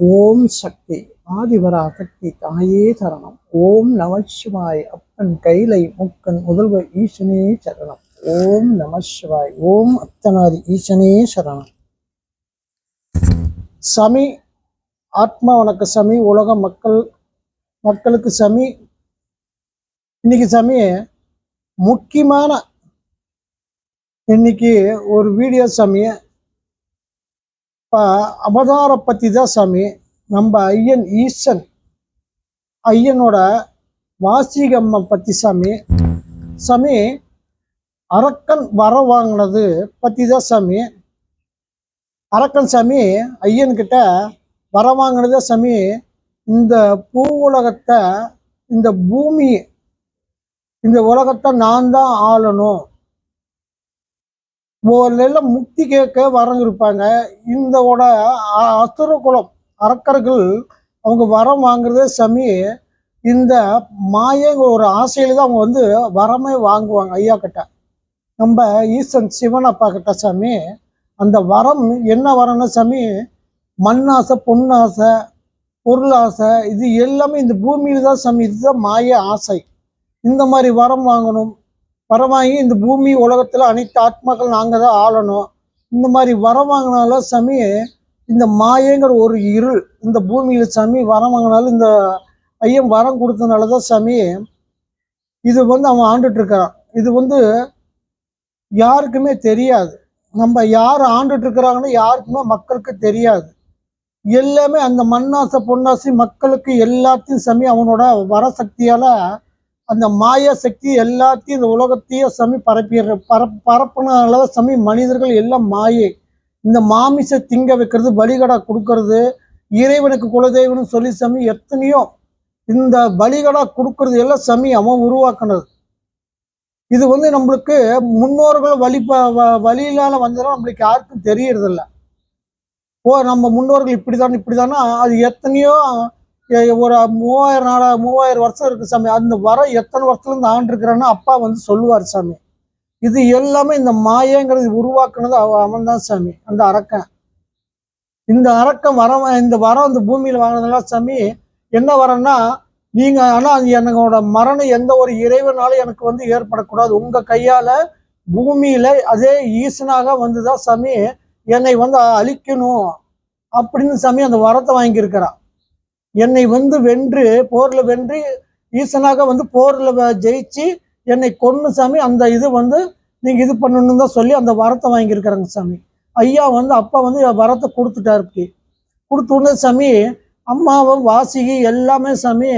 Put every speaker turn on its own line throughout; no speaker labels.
ஓம் சக்தி ஆதிவரா சக்தி தாயே சரணம். ஓம் நமசிவாய் அப்பன் கைலை முக்கன் முதல்வர் ஈசனே சரணம். ஓம் நமசிவாய் ஓம் அத்தனாதி ஈசனே சரணம். சமி ஆத்மா வணக்க சமி உலக மக்கள் மக்களுக்கு சமி. இன்னைக்கு சமி முக்கியமான இன்னைக்கு ஒரு வீடியோ சமய இப்போ அவதார பற்றி தான் சாமி. நம்ம ஐயன் ஈசன். ஐயனோட வாசிகம்மை பற்றி சாமி. சாமி அரக்கன் வர வாங்கினது பற்றி தான் சாமி. அரக்கன் சாமி ஐயன்கிட்ட வர வாங்கினதே சாமி. இந்த பூ உலகத்தை இந்த பூமி இந்த உலகத்தை நான் தான் ஆளணும். ஒரு முக்தி கேட்க வரங்க இருப்பாங்க. இந்தோட அசுர குலம் அரக்கர்கள் அவங்க வரம் வாங்குறதே சமி இந்த மாயங்கிற ஒரு ஆசையில தான் அவங்க வந்து வரமே வாங்குவாங்க ஐயா கிட்ட நம்ம ஈசன் சிவன் அப்பா கிட்ட சாமி அந்த வரம் என்ன வரம்னா சாமி மண்ணாசை பொன்னாசை பொருளாசை இது எல்லாமே இந்த பூமியில தான் சாமி இதுதான் மாய ஆசை. இந்த மாதிரி வரம் வாங்கணும். வரவாங்கி வாங்கி இந்த பூமி உலகத்தில் அனைத்து ஆத்மாக்கள் நாங்கள் தான் ஆளணும். இந்த மாதிரி வரம் வாங்கினால சாமி இந்த மாயங்கிற ஒரு இருள் இந்த பூமியில் சாமி வரம் வாங்கினாலும் இந்த ஐயம் வரம் கொடுத்தனால தான் சாமி இது வந்து அவன் ஆண்டுட்டு இது வந்து யாருக்குமே தெரியாது. நம்ம யார் ஆண்டுட்டு இருக்கிறாங்கன்னு யாருக்குமே மக்களுக்கு தெரியாது. எல்லாமே அந்த மண்ணாசை பொன்னாசி மக்களுக்கு எல்லாத்தையும் சாமி அவனோட வரசக்தியால் அந்த மாய சக்தி எல்லாத்தையும் இந்த உலகத்தையும் சமி பரப்பிடுற பர பரப்புனால சமி மனிதர்கள் எல்லாம் மாயை. இந்த மாமிச திங்க வைக்கிறது பலிகடா கொடுக்கறது இறைவனுக்கு குலதெய்வம்னு சொல்லி சமி எத்தனையோ இந்த பலிகடா கொடுக்கறது எல்லாம் சமி அவன் உருவாக்குனது. இது வந்து நம்மளுக்கு முன்னோர்கள் வழி வழியிலால வந்ததும் நம்மளுக்கு யாருக்கும் தெரியறதில்ல. ஓ நம்ம முன்னோர்கள் இப்படிதான் இப்படிதானா அது எத்தனையோ ஒரு மூவாயிரம் நாலா மூவாயிரம் வருஷம் இருக்கு சாமி. அந்த வர எத்தனை வருஷத்துலேருந்து ஆண்டிருக்கிறான்னு அப்பா வந்து சொல்லுவார் சாமி. இது எல்லாமே இந்த மாயங்கிறது உருவாக்குனது அவன் தான் சாமி அந்த அரக்கன். இந்த அரக்கம் வரம் இந்த வரம் இந்த பூமியில் வாங்கினதுனால சாமி என்ன வரம்னா நீங்க ஆனால் என்னோட மரணம் எந்த ஒரு இறைவனாலும் எனக்கு வந்து ஏற்படக்கூடாது. உங்க கையால பூமியில அதே ஈசனாக வந்துதான் சாமி என்னை வந்து அழிக்கணும் அப்படின்னு சாமி அந்த வரத்தை வாங்கியிருக்கிறான். என்னை வந்து வென்று போரில் வென்று ஈசனாக வந்து போரில் ஜெயிச்சு என்னை கொன்னு சாமி. அந்த இது வந்து நீங்கள் இது பண்ணணும்னு தான் சொல்லி அந்த வரத்தை வாங்கியிருக்கிறாங்க சாமி. ஐயா வந்து அப்பா வந்து வரத்தை கொடுத்துட்டாருக்கு கொடுத்த உடனே சாமி அம்மாவும் வாசிகி எல்லாமே சாமி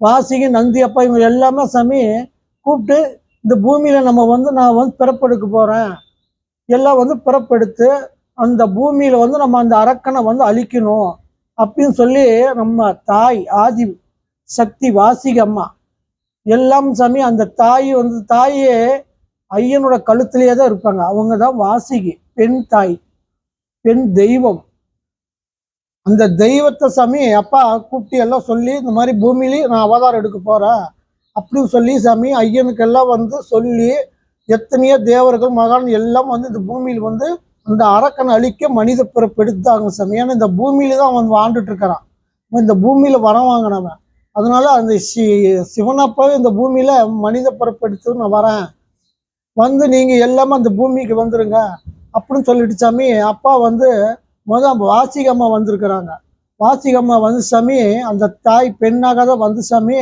வாசிகி நந்தி அப்பா இவங்க எல்லாமே சாமி கூப்பிட்டு இந்த பூமியில் நம்ம வந்து நான் வந்து பிறப்பெடுக்க போகிறேன் எல்லாம் வந்து பிறப்பெடுத்து அந்த பூமியில் வந்து நம்ம அந்த அரக்கனை வந்து அழிக்கணும். அப்படின்னு சொல்லி நம்ம தாய் ஆதி சக்தி வாசிக அம்மா எல்லாம் சாமி அந்த தாய் வந்து தாயே ஐயனோட கழுத்துலேயே தான் இருப்பாங்க. அவங்க தான் வாசிகி பெண் தாய் பெண் தெய்வம். அந்த தெய்வத்தை சாமி அப்பா கூப்பிட்டு எல்லாம் சொல்லி இந்த மாதிரி பூமியிலேயே நான் அவதாரம் எடுக்க போகிறேன் அப்படின்னு சொல்லி சாமி ஐயனுக்கெல்லாம் வந்து சொல்லி எத்தனையோ தேவர்கள் மகான் எல்லாம் வந்து இந்த பூமியில் வந்து அந்த அரக்கன் அழிக்க மனித பிறப்பு எடுத்தாங்க சாமி. ஏன்னா இந்த பூமியில தான் அவன் வாழ்ந்துட்டு இருக்கிறான். இந்த பூமியில வரம் வாங்கினவன். அதனால அந்த சி சிவனப்பாவே இந்த பூமியில மனித பிறப்பு எடுத்து நான் வரேன். வந்து நீங்க எல்லாமே அந்த பூமிக்கு வந்துருங்க. அப்படின்னு சொல்லிட்டு சாமி அப்பா வந்து முதல் வாசிகம்மா வந்திருக்கிறாங்க. வாசிகம்மா வந்து சாமி அந்த தாய் பெண்ணாக தான் வந்து சாமி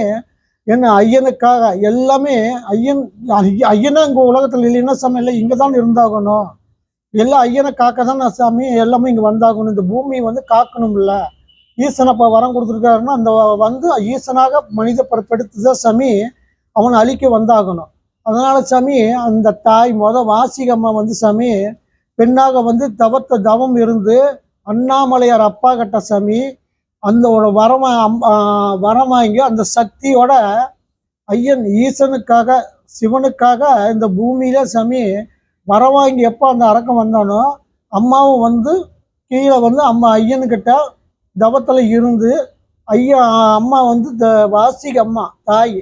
என்ன ஐயனுக்காக எல்லாமே ஐயன் ஐயனா இங்கே உலகத்தில் இல்லைன்னா சாமி இல்லை இங்கே தான் இருந்தாகணும். எல்லாம் ஐயனை காக்க தான் நான் சாமி எல்லாமே இங்கே வந்தாகணும். இந்த பூமியை வந்து காக்கணும்ல. ஈசனை இப்போ வரம் கொடுத்துருக்காருன்னா அந்த வந்து ஈசனாக மனித பிறப்பெடுத்து தான் சாமி அவனை அழிக்க வந்தாகணும். அதனால சாமி அந்த தாய் மொத வாசிகம்மா வந்து சாமி பெண்ணாக வந்து தவத்த தவம் இருந்து அண்ணாமலையார் அப்பா கட்ட சாமி அந்த வரம் வரம் வாங்கி அந்த சக்தியோட ஐயன் ஈசனுக்காக சிவனுக்காக இந்த பூமியில சாமி வரவாங்கி எப்போ அந்த அரக்கம் வந்தானோ அம்மாவும் வந்து கீழே வந்து அம்மா ஐயனுக்கிட்ட தவத்தில் இருந்து ஐயா அம்மா வந்து த வாசிக அம்மா தாய்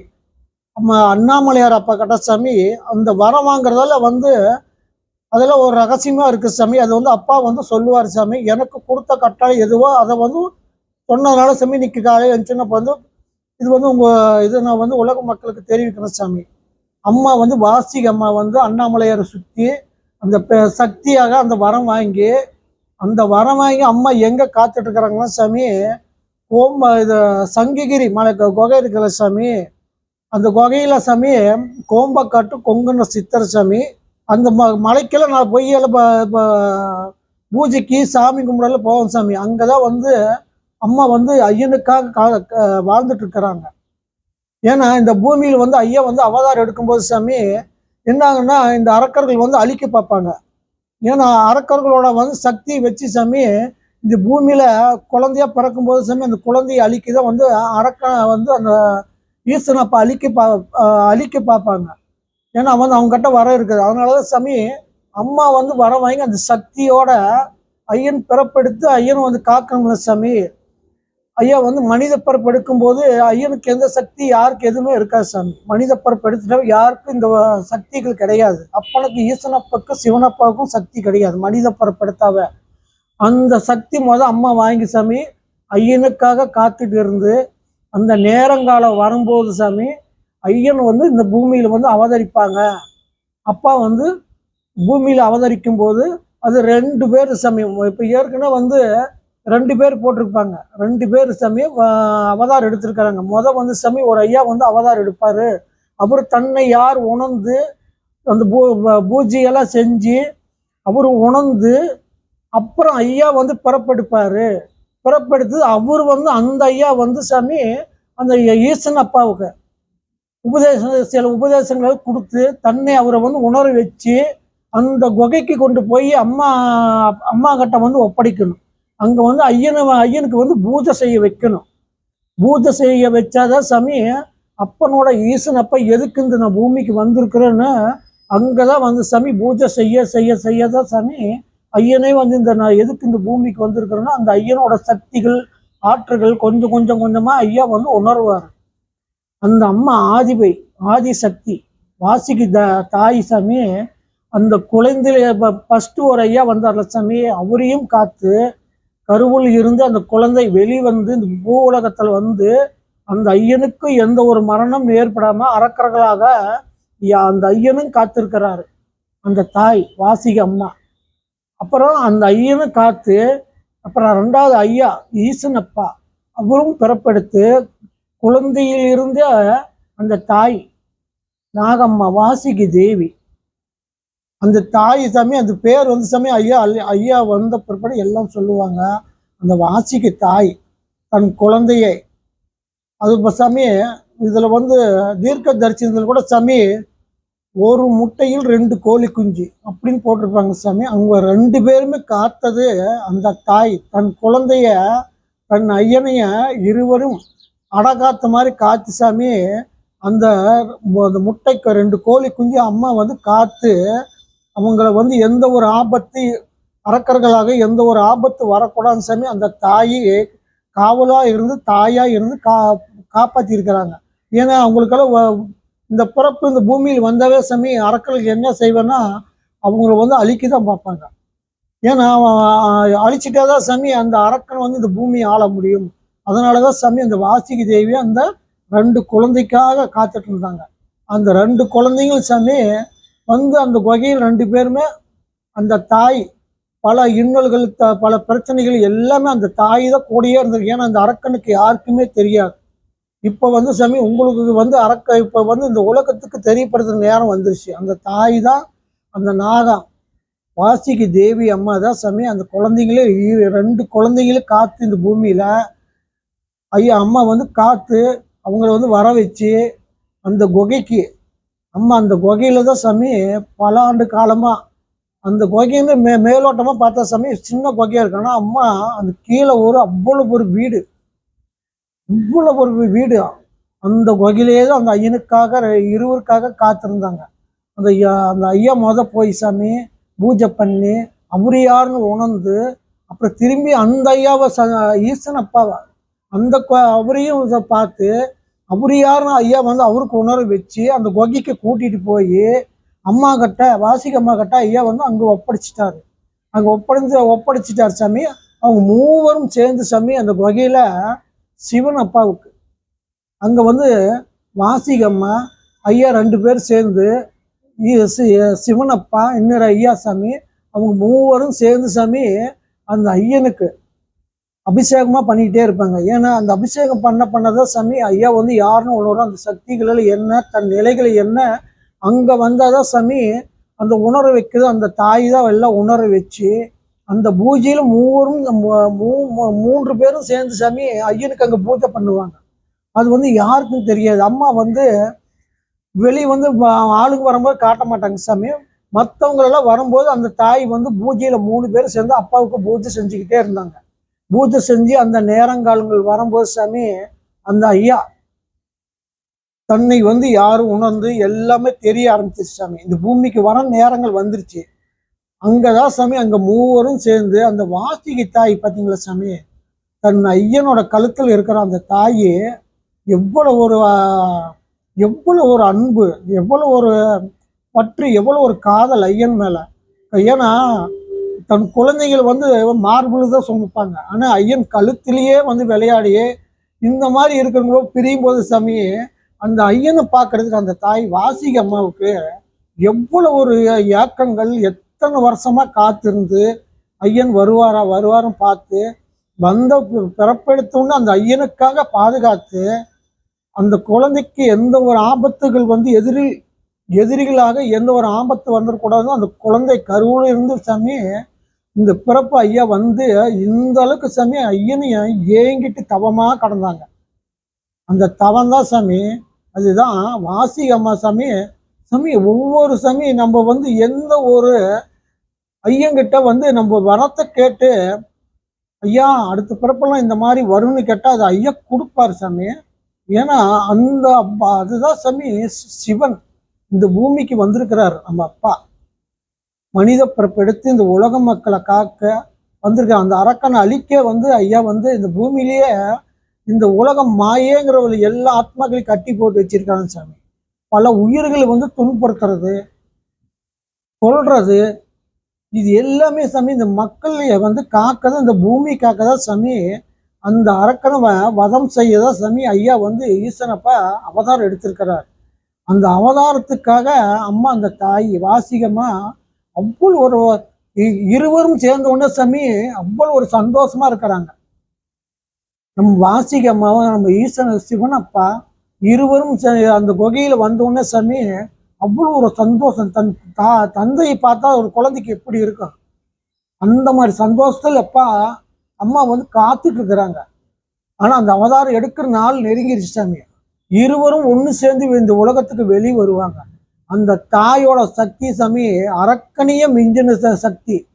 அம்மா அண்ணாமலையார் அப்பா கட்ட சாமி அந்த வரம் வாங்குறதால வந்து அதெல்லாம் ஒரு ரகசியமாக இருக்குது சாமி. அது வந்து அப்பா வந்து சொல்லுவார் சாமி. எனக்கு கொடுத்த கட்டாயம் எதுவோ அதை வந்து சொன்னதுனால சாமி இன்னைக்கு காலையில் எழுந்துச்சுன்னா வந்து இது வந்து உங்கள் இது நான் வந்து உலக மக்களுக்கு தெரிவிக்கிறேன் சாமி. அம்மா வந்து வாசிக அம்மா வந்து அண்ணாமலையாரை சுற்றி அந்த பெ- சக்தியாக அந்த வரம் வாங்கி அந்த வரம் வாங்கி அம்மா எங்கே காத்துட்ருக்குறாங்களா சாமி கோம்ப இது சங்ககிரி மலை குகை இருக்கிற சாமி அந்த குகையில் சாமி கோம்பக்காட்டு கொங்குன சித்தர் சாமி அந்த ம மலைக்கெல்லாம் நான் பொய்யில பூஜைக்கு சாமி கும்பிடல போவோம் சாமி. அங்கே தான் வந்து அம்மா வந்து ஐயனுக்காக கா வாழ்ந்துட்டு இருக்கிறாங்க ஏன்னா இந்த பூமியில் வந்து ஐயா வந்து அவதாரம் எடுக்கும்போது சாமி என்னாங்கன்னா இந்த அரக்கர்கள் வந்து அழிக்க பார்ப்பாங்க. ஏன்னா அரக்கர்களோட வந்து சக்தி வச்சு சாமி இந்த பூமியில் குழந்தையா பிறக்கும்போது சாமி அந்த குழந்தையை அழிக்க தான் வந்து அரக்க வந்து அந்த ஈசனை அப்போ அழிக்க பா அழிக்க பார்ப்பாங்க. ஏன்னா வந்து அவங்ககிட்ட வர இருக்குது. அதனால தான் சாமி அம்மா வந்து வர வாங்கி அந்த சக்தியோட ஐயன் பிறப்பெடுத்து ஐயன் வந்து காக்கணும்ல சாமி. ஐயா வந்து மனித பரப்பு எடுக்கும்போது ஐயனுக்கு எந்த சக்தி யாருக்கு எதுவுமே இருக்காது சாமி. மனித பிறப்பு எடுத்துட்டா யாருக்கும் இந்த வ- சக்திகள் கிடையாது. அப்பனுக்கு ஈசனப்பாவுக்கும் சிவனப்பாவுக்கும் சக்தி கிடையாது. மனித பரப்பு எடுத்தாவ அந்த சக்தி முத அம்மா வாங்கி சாமி ஐயனுக்காக காத்துட்டு இருந்து அந்த நேரங்காலம் வரும்போது சாமி ஐயன் வந்து இந்த பூமியில் வந்து அவதரிப்பாங்க. அப்பா வந்து பூமியில் அவதரிக்கும் போது அது ரெண்டு பேர் சாமி. இப்போ ஏற்கனவே வந்து ரெண்டு பேர் போட்டிருப்பாங்க. ரெண்டு பேர் சாமி அவதார் எடுத்திருக்கிறாங்க. முத வந்து சாமி ஒரு ஐயா வந்து அவதார் எடுப்பார். அவர் தன்னை யார் உணர்ந்து அந்த பூ பூஜையெல்லாம் செஞ்சு அவர் உணர்ந்து அப்புறம் ஐயா வந்து பிறப்பெடுப்பார். பிறப்பெடுத்து அவர் வந்து அந்த ஐயா வந்து சாமி அந்த ஈசன் அப்பாவுக்கு உபதேசம் சில உபதேசங்களை கொடுத்து தன்னை அவரை வந்து உணர வச்சு அந்த குகைக்கு கொண்டு போய் அம்மா அம்மா கிட்ட வந்து ஒப்படைக்கணும். அங்க வந்து ஐயனை ஐயனுக்கு வந்து பூஜை செய்ய வைக்கணும். பூஜை செய்ய வச்சாதான் சாமி அப்பனோட ஈசன் அப்பா எதுக்கு இந்த நான் பூமிக்கு வந்திருக்கிறேன்னு அங்கதான் வந்து சாமி பூஜை செய்ய செய்ய செய்ய தான் சாமி ஐயனே வந்து இந்த நான் எதுக்கு இந்த பூமிக்கு வந்திருக்கிறேன்னா அந்த ஐயனோட சக்திகள் ஆற்றுகள் கொஞ்சம் கொஞ்சம் கொஞ்சமா ஐயா வந்து உணர்வார். அந்த அம்மா ஆதிபை ஆதி சக்தி வாசிக்கு த தாய் சாமி அந்த குழந்தையில ஃபர்ஸ்ட் ஒரு ஐயா வந்தார்ல சாமி அவரையும் காத்து கருவுள் இருந்து அந்த குழந்தை வெளிவந்து இந்த பூ உலகத்தில் வந்து அந்த ஐயனுக்கு எந்த ஒரு மரணம் ஏற்படாம அறக்கர்களாக யா- அந்த ஐயனும் காத்திருக்கிறாரு. அந்த தாய் வாசிக அம்மா. அப்புறம் அந்த ஐயனும் காத்து அப்புறம் ரெண்டாவது ஐயா ஈசன் அப்பா அவரும் பிறப்பெடுத்து குழந்தையிலிருந்து அந்த தாய் நாகம்மா வாசிகி தேவி அந்த தாய் சாமி அந்த பேர் வந்து சாமி ஐயா ஐயா வந்த பிற்பாடு எல்லாம் சொல்லுவாங்க. அந்த வாசிக்கு தாய் தன் குழந்தையை. அது இப்போ சாமி இதில் வந்து தீர்க்க தரிசனத்தில் கூட சாமி ஒரு முட்டையில் ரெண்டு கோழி குஞ்சு அப்படின்னு போட்டிருப்பாங்க சாமி. அவங்க ரெண்டு பேருமே காத்தது அந்த தாய் தன் குழந்தைய தன் ஐயனைய இருவரும் அடகாத்த மாதிரி காத்து சாமி அந்த அந்த முட்டைக்கு ரெண்டு கோழி குஞ்சு அம்மா வந்து காத்து அவங்கள வந்து எந்த ஒரு ஆபத்து அரக்கர்களாக எந்த ஒரு ஆபத்து வரக்கூடாதுன்னு சாமி அந்த தாயே காவலா இருந்து தாயா இருந்து கா காப்பாத்தி இருக்கிறாங்க ஏன்னா அவங்களுக்கெல்லாம் வ- இந்த பிறப்பு இந்த பூமியில் வந்தாவே சாமி அரக்கர்களுக்கு என்ன செய்வேன்னா அவங்கள வந்து அழிக்க தான் பார்ப்பாங்க. ஏன்னா அவன் அழிச்சிட்டே தான் சாமி அந்த அரக்கன் வந்து இந்த பூமியை ஆள முடியும். அதனால தான் சாமி அந்த வாசிக்கு தேவி அந்த ரெண்டு குழந்தைக்காக காத்துட்டு இருந்தாங்க. அந்த ரெண்டு குழந்தைங்களும் சாமி வந்து அந்த குகையில் ரெண்டு பேருமே அந்த தாய் பல இன்னல்கள் பல பிரச்சனைகள் எல்லாமே அந்த தாய் தான் கூடயே இருந்திருக்கு. ஏன்னா அந்த அரக்கனுக்கு யாருக்குமே தெரியாது. இப்போ வந்து சாமி உங்களுக்கு வந்து அரக்க இப்போ வந்து இந்த உலகத்துக்கு தெரியப்படுத்துகிற நேரம் வந்துருச்சு. அந்த தாய் தான் அந்த நாகம் வாசிக்கு தேவி அம்மா தான் சாமி அந்த குழந்தைங்களே இரு- ரெண்டு குழந்தைங்களும் காத்து இந்த பூமியில். ஐயா அம்மா வந்து காத்து அவங்கள வந்து வர வச்சு அந்த குகைக்கு அம்மா அந்த குகையில தான் சாமி பல ஆண்டு காலமாக அந்த குகையில மே மேலோட்டமா பார்த்தா சாமி சின்ன குகையாக இருக்கு. அம்மா அந்த கீழே ஒரு அவ்வளவு ஒரு வீடு. இவ்வளோ ஒரு வீடு. அந்த குகையிலேயே தான் அந்த ஐயனுக்காக இருவருக்காக காத்திருந்தாங்க. அந்த ஐயா- அந்த ஐயா முத போய் சாமி பூஜை பண்ணி அவரு யாருன்னு உணர்ந்து அப்புறம் திரும்பி அந்த ஐயாவை ச ஈசன் அப்பாவை அந்த அவரையும் பார்த்து அவர் யாருன்னு ஐயா வந்து அவருக்கு உணர வச்சு அந்த கொகைக்கு கூட்டிகிட்டு போய் அம்மா கிட்ட வாசிக்கு அம்மா கிட்ட ஐயா வந்து அங்கே ஒப்படைச்சிட்டாரு. அங்கே ஒப்படைஞ்சு ஒப்படைச்சிட்டார் சாமி. அவங்க மூவரும் சேர்ந்து சாமி அந்த கொகையில் சிவன் அப்பாவுக்கு. அங்கே வந்து வாசிகம்மா ஐயா ரெண்டு பேர் சேர்ந்து சிவனப்பா இன்னொரு ஐயா சாமி அவங்க மூவரும் சேர்ந்து சாமி அந்த ஐயனுக்கு அபிஷேகமாக பண்ணிக்கிட்டே இருப்பாங்க. ஏன்னா அந்த அபிஷேகம் பண்ண பண்ணதான் சாமி ஐயா வந்து யாருன்னு உணரும் அந்த சக்திகளில் என்ன தன் நிலைகள் என்ன அங்கே வந்தால் தான் சாமி அந்த உணர வைக்கிறது அந்த தாய் தான் எல்லாம் உணர வச்சு அந்த பூஜையில் மூவரும் மூ- மூன்று பேரும் சேர்ந்து சாமி ஐயனுக்கு அங்கே பூஜை பண்ணுவாங்க. அது வந்து யாருக்கும் தெரியாது. அம்மா வந்து வெளியே வந்து ஆளுக்கு ஆளுங்க வரும்போது காட்ட மாட்டாங்க சாமி. மற்றவங்களெல்லாம் வரும்போது அந்த தாய் வந்து பூஜையில் மூணு பேர் சேர்ந்து அப்பாவுக்கு பூஜை செஞ்சுக்கிட்டே இருந்தாங்க. பூஜை செஞ்சு அந்த நேரங்காலங்கள் வரும்போது சாமி அந்த ஐயா தன்னை வந்து யாரும் உணர்ந்து எல்லாமே தெரிய ஆரம்பிச்சிருச்சு சாமி. இந்த பூமிக்கு வர நேரங்கள் வந்துருச்சு. அங்கதான் சாமி அங்க மூவரும் சேர்ந்து அந்த வாசிகை தாய் பார்த்தீங்களா சாமி? தன் ஐயனோட கழுத்தில் இருக்கிற அந்த தாய் எவ்வளவு ஒரு எவ்வளவு ஒரு அன்பு எவ்வளவு ஒரு பற்று எவ்வளவு ஒரு காதல் ஐயன் மேல. ஏன்னா தன் குழந்தைகள் வந்து மார்பிள் தான் சுமப்பாங்க ஆனால் ஐயன் கழுத்திலேயே வந்து விளையாடியே இந்த மாதிரி இருக்கிறவங்களோ பிரியும் போது சாமி அந்த ஐயனை பார்க்கறதுக்கு அந்த தாய் வாசிக அம்மாவுக்கு எவ்வளவு ஒரு ஏக்கங்கள் எத்தனை வருஷமா காத்திருந்து ஐயன் வருவாரா வருவாரும் பார்த்து வந்த பிறப்பெடுத்தோன்னு அந்த ஐயனுக்காக பாதுகாத்து அந்த குழந்தைக்கு எந்த ஒரு ஆபத்துகள் வந்து எதிரில் எதிரிகளாக எந்த ஒரு ஆபத்து வந்துடக்கூடாதுன்னு அந்த குழந்தை கருவில் இருந்து சாமி இந்த பிறப்பு ஐயா வந்து இந்த அளவுக்கு சாமி ஐயனையும் ஏங்கிட்டு தவமா கடந்தாங்க. அந்த தவம் தான் சாமி. அதுதான் வாசி அம்மா சாமி. சாமி ஒவ்வொரு சாமி நம்ம வந்து எந்த ஒரு ஐயங்கிட்ட வந்து நம்ம வரத்தை கேட்டு ஐயா அடுத்த பிறப்பெல்லாம் இந்த மாதிரி வரும்னு கேட்டால் அது ஐயா கொடுப்பாரு சாமி. ஏன்னா அந்த அப்பா அதுதான் சாமி சிவன். இந்த பூமிக்கு வந்திருக்கிறார் நம்ம அப்பா. மனித பிறப்பெடுத்து இந்த உலக மக்களை காக்க வந்திருக்கார் அந்த அரக்கனை அழிக்க வந்து ஐயா வந்து இந்த பூமியிலேயே இந்த உலகம் மாயேங்கிற எல்லா ஆத்மாக்களையும் கட்டி போட்டு வச்சிருக்காங்க சாமி. பல உயிர்களை வந்து துன்புறுத்துறது கொள்றது இது எல்லாமே சாமி இந்த மக்களைய வந்து காக்கதான் இந்த பூமி காக்கதான் சாமி அந்த அரக்கனை வதம் செய்யதான் சாமி ஐயா வந்து ஈசனப்பா அவதாரம் எடுத்திருக்கிறார். அந்த அவதாரத்துக்காக அம்மா அந்த தாய் வாசிகமாக அவ்வளவு ஒரு இருவரும் சேர்ந்த உடனே சாமி அவ்வளவு ஒரு சந்தோஷமா இருக்கிறாங்க. நம்ம வாசிக அம்மாவும் நம்ம ஈஸ்வன சிவன் அப்பா இருவரும் சே- அந்த குகையில வந்த உடனே சாமி அவ்வளவு ஒரு சந்தோஷம். தன் தா தந்தையை பார்த்தா ஒரு குழந்தைக்கு எப்படி இருக்கும்? அந்த மாதிரி சந்தோஷத்தில் எப்பா அம்மா வந்து காத்துட்டு இருக்கிறாங்க. ஆனா அந்த அவதாரம் எடுக்கிற நாள் நெருங்கிருச்சு சாமி. இருவரும் ஒன்று சேர்ந்து இந்த உலகத்துக்கு வெளியே வருவாங்க. அந்த தாயோட சக்தி சாமி அரக்கணிய மிஞ்சின ச- சக்தி.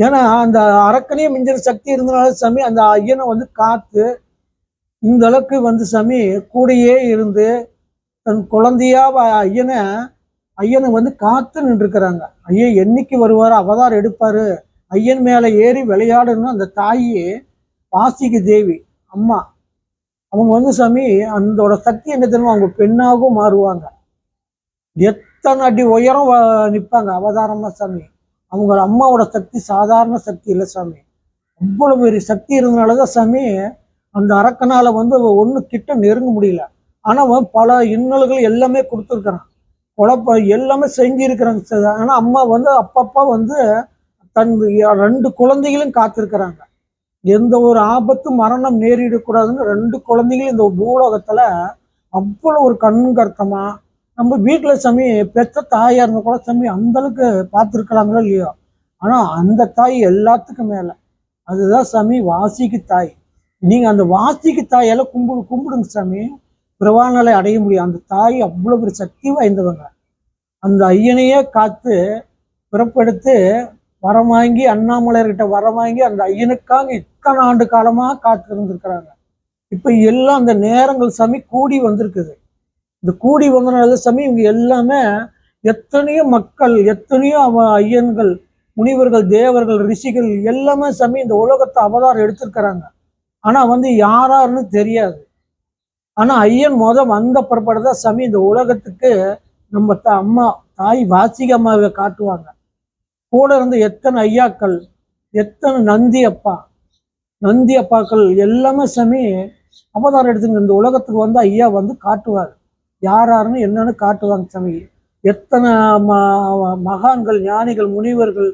ஏன்னா அந்த அரக்கணிய மிஞ்சின சக்தி இருந்தனால சாமி அந்த ஐயனை வந்து காத்து இந்த அளவுக்கு வந்து சாமி கூடயே இருந்து தன் குழந்தையா வ- ஐயனை ஐயனை வந்து காத்து நின்றுருக்கிறாங்க ஐயன் என்னைக்கு வருவார் அவதாரம் எடுப்பாரு. ஐயன் மேலே ஏறி விளையாடுன்னு அந்த தாயே வாசிக்கு தேவி அம்மா. அவங்க வந்து சாமி அந்தோட சக்தி என்ன தெரியுமா? அவங்க பெண்ணாகவும் மாறுவாங்க. எத்தனை அடி உயரம் வ- நிப்பாங்க? அவதாரமா சாமி. அவங்க அம்மாவோட சக்தி சாதாரண சக்தி இல்லை சாமி. அவ்வளோ பெரிய சக்தி இருந்தனாலதான் சாமி அந்த அரக்கனால் வந்து ஒன்று கிட்ட நெருங்க முடியல. ஆனால் பல இன்னல்கள் எல்லாமே கொடுத்துருக்குறான். குழப்ப எல்லாமே செஞ்சிருக்கிறாங்க ச- ஆனால் அம்மா வந்து அப்பப்போ வந்து தன் ரெண்டு குழந்தைகளும் காத்திருக்கிறாங்க. எந்த ஒரு ஆபத்து மரணம் நேரிடக்கூடாதுன்னு ரெண்டு குழந்தைகளும் இந்த பூலோகத்தில் அவ்வளோ ஒரு கண்கர்த்தமா நம்ம வீட்டில் சாமி பெற்ற தாயாக இருந்தால் கூட சாமி அந்த அளவுக்கு பார்த்துருக்கலாங்களோ இல்லையோ? ஆனால் அந்த தாய் எல்லாத்துக்கும் மேலே. அதுதான் சாமி வாசிக்கு தாய். நீங்கள் அந்த வாசிக்கு தாயெல்லாம் கும்பிடு கும்பிடுங்க சாமி. பிரவாநிலை அடைய முடியும். அந்த தாய் அவ்வளோ ஒரு சக்தி வாய்ந்தவங்க. அந்த ஐயனையே காத்து பிறப்பெடுத்து வரம் வாங்கி அண்ணாமலையர்கிட்ட வரம் வாங்கி அந்த ஐயனுக்காக இத்தனை ஆண்டு காலமாக காத்து இருந்திருக்கிறாங்க இப்போ எல்லாம் அந்த நேரங்கள் சாமி கூடி வந்திருக்குது. இந்த கூடி வந்தனால சாமி இவங்க எல்லாமே எத்தனையோ மக்கள் எத்தனையோ அவ ஐயன்கள் முனிவர்கள் தேவர்கள் ரிஷிகள் எல்லாமே சாமி இந்த உலகத்தை அவதாரம் எடுத்திருக்கிறாங்க. ஆனா வந்து யாராருன்னு தெரியாது. ஆனா ஐயன் முத வந்த பிற்பாடுதான் சாமி இந்த உலகத்துக்கு நம்ம த அம்மா தாய் வாசிக அம்மாவை காட்டுவாங்க. கூட இருந்து எத்தனை ஐயாக்கள் எத்தனை நந்தி அப்பா நந்தி அப்பாக்கள் எல்லாமே சாமி அவதாரம் எடுத்துங்க இந்த உலகத்துக்கு வந்து ஐயா வந்து காட்டுவார். யார் யாருன்னு என்னன்னு காட்டுவாங்க சாமி. எத்தனை ம மகான்கள் ஞானிகள் முனிவர்கள்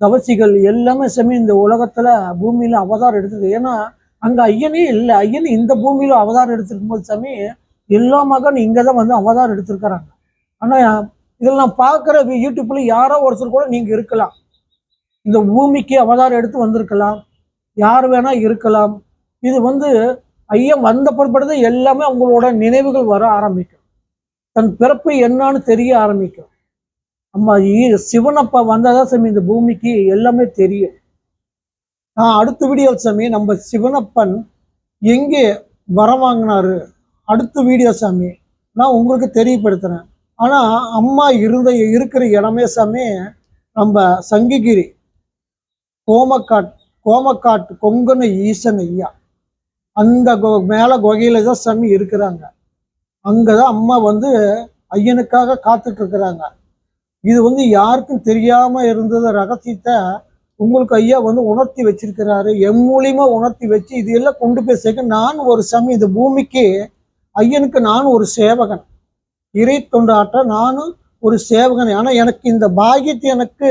தவசிகள் எல்லாமே சாமி இந்த உலகத்துல பூமியில அவதாரம் எடுத்தது. ஏன்னா அங்க ஐயனே இல்லை. ஐயன் இந்த பூமியில அவதாரம் எடுத்திருக்கும் போது சாமி எல்லா மகன் இங்கதான் வந்து அவதாரம் எடுத்திருக்கிறாங்க. ஆனா இதில் நான் பார்க்குற யூடியூப்ல யாரோ ஒருத்தர் கூட நீங்க இருக்கலாம். இந்த பூமிக்கு அவதாரம் எடுத்து வந்திருக்கலாம். யார் வேணா இருக்கலாம். இது வந்து ஐயம் வந்த பிற்பாடு எல்லாமே அவங்களோட நினைவுகள் வர ஆரம்பிக்கும். தன் பிறப்பு என்னன்னு தெரிய ஆரம்பிக்கும். அம்மா சிவனப்பா வந்தாதான் சாமி இந்த பூமிக்கு எல்லாமே தெரியும். நான் அடுத்த வீடியோ சாமி நம்ம சிவனப்பன் எங்கே வர வாங்கினாரு? அடுத்த வீடியோ சாமி நான் உங்களுக்கு தெரியப்படுத்துறேன். ஆனால் அம்மா இருந்த இருக்கிற இடமே சாமி நம்ம சங்ககிரி கோமக்காட் கோமக்காட்டு கொங்கன ஈசன் ஐயா. அந்த கொ- மேல குகையில தான் சாமி இருக்கிறாங்க. அங்கதான் அம்மா வந்து ஐயனுக்காக காத்துட்டு இருக்கிறாங்க இது வந்து யாருக்கும் தெரியாம இருந்தது ரகசியத்தை உங்களுக்கு ஐயா வந்து உணர்த்தி வச்சிருக்கிறாரு. எம் மூலியமா உணர்த்தி வச்சு இது எல்லாம் கொண்டு போய் சேர்க்க நான் ஒரு சமயம் இந்த பூமிக்கு ஐயனுக்கு நான் ஒரு சேவகன். இறை தொண்டாற்ற நானும் ஒரு சேவகன். ஆனால் எனக்கு இந்த பாகியத்தை எனக்கு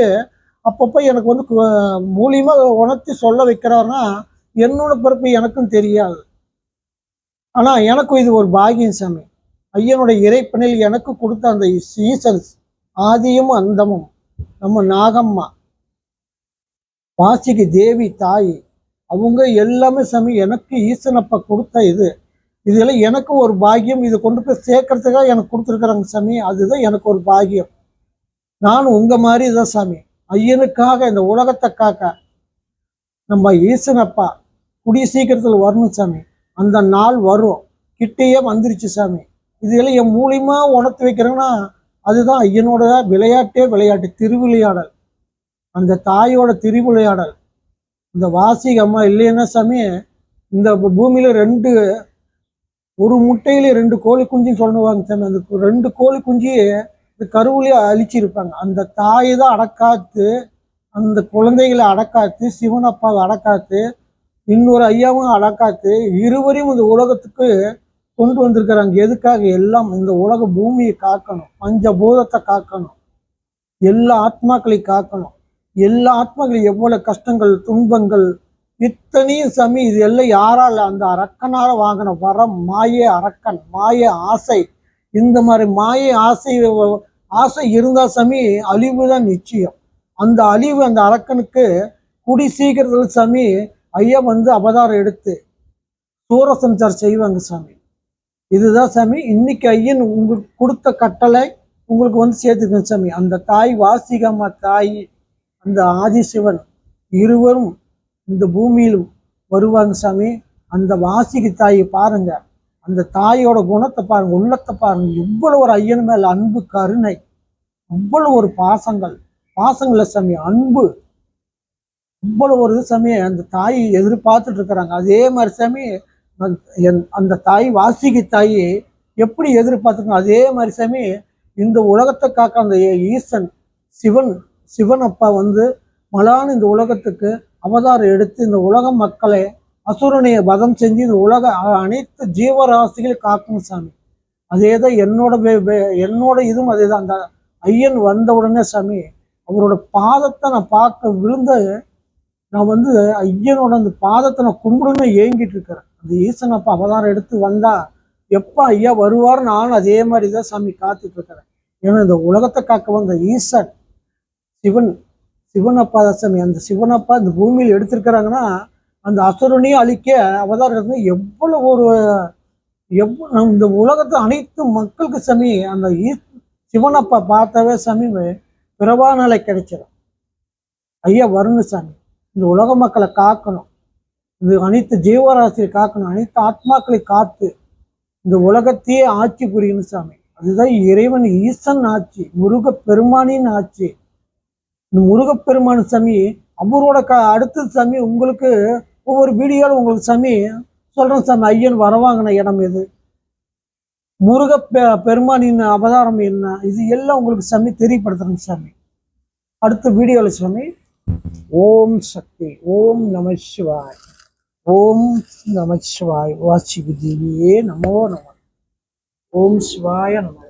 அப்பப்போ எனக்கு வந்து மூலியமாக உணர்த்தி சொல்ல வைக்கிறாருன்னா என்னோட பிறப்பு எனக்கும் தெரியாது. ஆனால் எனக்கும் இது ஒரு பாகியம் சாமி. ஐயனுடைய இறைப்பனில் எனக்கு கொடுத்த அந்த சீசன்ஸ் ஆதியும் அந்தமும். நம்ம நாகம்மா வாசிக்கு தேவி தாய் அவங்க எல்லாமே சாமி எனக்கு ஈசனப்பா கொடுத்த இது. இதில் எனக்கு ஒரு பாக்கியம் இதை கொண்டு போய் சேர்க்கறதுக்காக எனக்கு கொடுத்துருக்குறாங்க சாமி. அதுதான் எனக்கு ஒரு பாக்கியம். நான் உங்கள் மாதிரி தான் சாமி. ஐயனுக்காக இந்த உலகத்தை காக்க நம்ம ஈசனப்பா குடி சீக்கிரத்தில் வரணும் சாமி. அந்த நாள் வரும். கிட்டேயே வந்துருச்சு சாமி. இதெல்லாம் என் மூலியமா உணர்த்து வைக்கிறேன்னா அதுதான் ஐயனோட விளையாட்டே விளையாட்டு திருவிளையாடல். அந்த தாயோட திருவிளையாடல். இந்த வாசிக அம்மா இல்லைன்னா சாமி இந்த பூமியில ரெண்டு ஒரு முட்டையில ரெண்டு கோழி குஞ்சுன்னு சொல்லுவாங்க சாமி. அந்த ரெண்டு கோழி குஞ்சு இந்த கருவிலேயே அழிச்சிருப்பாங்க. அந்த தாயை தான் அடக்காத்து அந்த குழந்தைகளை அடக்காத்து சிவனப்பாவை அடக்காத்து இன்னொரு ஐயாவும் அடக்காத்து இருவரையும் இந்த உலகத்துக்கு கொண்டு வந்திருக்கிறாங்க எதுக்காக? எல்லாம் இந்த உலக பூமியை காக்கணும். பஞ்சபூதத்தை காக்கணும். எல்லா ஆத்மாக்களை காக்கணும். எல்லா ஆத்மாக்களையும் எவ்வளவு கஷ்டங்கள் துன்பங்கள் இத்தனையும் சாமி இது எல்லாம் யாரால அந்த அரக்கனால வாங்கின வரம் மாய அரக்கன் மாய ஆசை. இந்த மாதிரி மாய ஆசை ஆசை இருந்தா சாமி அழிவு தான் நிச்சயம். அந்த அழிவு அந்த அரக்கனுக்கு குடி சீக்கிரத்தில் சாமி ஐயா வந்து அவதாரம் எடுத்து சூரசம்சார் செய்வாங்க சாமி. இதுதான் சாமி. இன்னைக்கு ஐயன் உங்களுக்கு கொடுத்த கட்டளை உங்களுக்கு வந்து சேர்த்துக்கணும் சாமி. அந்த தாய் வாசிகம்மா தாய் அந்த ஆதிசிவன் இருவரும் இந்த பூமியிலும் வருவாங்க சாமி. அந்த வாசிகை தாயை பாருங்க. அந்த தாயோட குணத்தை பாருங்க உள்ளத்தை பாருங்க. இவ்வளவு ஒரு ஐயன் மேல அன்பு கருணை. இவ்வளவு ஒரு பாசங்கள். பாசங்கள சாமி அன்பு. இவ்வளவு ஒரு இது சாமி அந்த தாய் எதிர்பார்த்துட்டு இருக்கிறாங்க. அதே மாதிரி சாமி அந்த- என்- அந்த தாய் வாசிக்கு தாய் எப்படி எதிர்பார்த்துக்கணும் அதே மாதிரி சாமி இந்த உலகத்தை காக்க அந்த ஈசன் சிவன் சிவன் அப்பா வந்து மலான இந்த உலகத்துக்கு அவதாரம் எடுத்து இந்த உலக மக்களை அசுரனையை வதம் செஞ்சு இந்த உலக அனைத்து ஜீவராசிகளையும் காக்கும் சாமி. அதே தான் என்னோட வே- வே- என்னோட இதுவும் அதே தான் அந்த ஐயன் வந்த உடனே சாமி அவரோட பாதத்தை நான் பார்க்க விழுந்த நான் வந்து ஐயனோட அந்த பாதத்தை நான் கும்பிடுன்னு ஏங்கிட்டு இருக்கிறேன். அந்த ஈசன் அவதாரம் எடுத்து வந்தா எப்போ ஐயா வருவார் நானும் அதே மாதிரி தான் சாமி காத்துட்டு இருக்கிறேன் ஏன்னா இந்த உலகத்தை காக்க வந்த ஈசன் சிவன் சிவனப்பா தான் சாமி. அந்த சிவனப்பா இந்த பூமியில் எடுத்திருக்கிறாங்கன்னா அந்த அசுரனையும் அழிக்க அவதாரம் எடுத்து எவ்வளவு ஒரு எவ்வளோ இந்த உலகத்தை அனைத்து மக்களுக்கு சாமி அந்த ஈ- சிவனப்பா பார்த்தாவே சாமி பிறவா நிலை கிடைச்சிடும் ஐயா வரணும் சாமி. இந்த உலக மக்களை காக்கணும். இது அனைத்து ஜீவராசியை காக்கணும். அனைத்து ஆத்மாக்களை காத்து இந்த உலகத்தையே ஆட்சி புரியணும் சாமி. அதுதான் இறைவன் ஈசன் ஆட்சி முருக பெருமானின் ஆட்சி. இந்த முருகப்பெருமான் சாமி அவரோட க அடுத்தது சாமி உங்களுக்கு ஒவ்வொரு வீடியோவில் உங்களுக்கு சாமி சொல்றேன் சாமி. ஐயன் வரவாங்கின இடம் எது? முருக பெ- பெருமானின் அவதாரம் என்ன? இது எல்லாம் உங்களுக்கு சாமி தெரியப்படுத்துறேங்க சாமி. அடுத்த வீடியோவில் சாமி. ஓம் சக்தி ஓம் நம சிவாய். ஓம் நமச்சிவாய் சிவாய் வாசி தேவியே நமோ நம. ஓம் சிவாய நம.